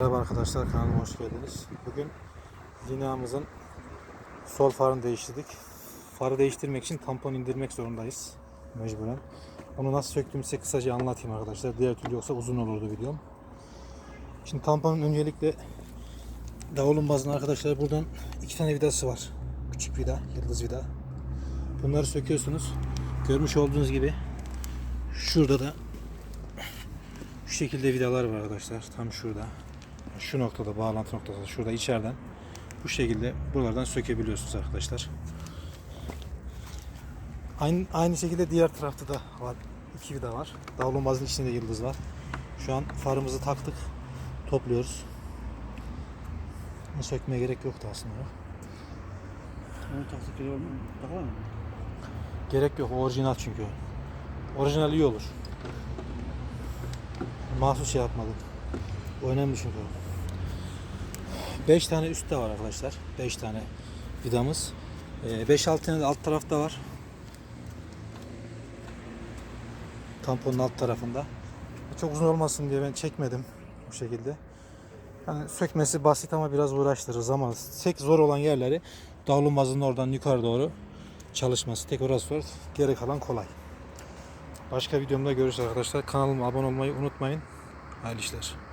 Merhaba arkadaşlar kanalıma hoş geldiniz. Bugün linamızın sol farını değiştirdik. Farı değiştirmek için tampon indirmek zorundayız mecburen. Onu nasıl söktüğümü size kısaca anlatayım arkadaşlar. Diğer türlü yoksa uzun olurdu videom. Şimdi tamponun öncelikle davulun bazında arkadaşlar buradan iki tane vidası var. Küçük vida, yıldız vida. Bunları söküyorsunuz. Görmüş olduğunuz gibi şurada da şu şekilde vidalar var arkadaşlar. Tam şurada. Şu noktada bağlantı noktası şurada içeriden bu şekilde buralardan sökebiliyorsunuz arkadaşlar. Aynı, aynı şekilde diğer tarafta da var. iki vida var. Davlumbazın içinde yıldız var. Şu an farımızı taktık. Topluyoruz. Bunu sökmeye gerek yoktu aslında. Onu taksak iyi olmaz mı? Takar mı? Gerek yok. Orijinal çünkü. Orijinal iyi olur. Mahsus şey yapmadım. Bu önemli çünkü. 5 tane üstte var arkadaşlar. 5 tane vidamız. 5-6 tane de alt tarafta var. Tamponun alt tarafında. Çok uzun olmasın diye ben çekmedim bu şekilde. Yani sökmesi basit ama biraz uğraştırır zaman. Tek zor olan yerleri davlumbazın oradan yukarı doğru çalışması. Tek orası var. Geri kalan kolay. Başka videomda görüşürüz arkadaşlar. Kanalıma abone olmayı unutmayın. Hayırlı işler.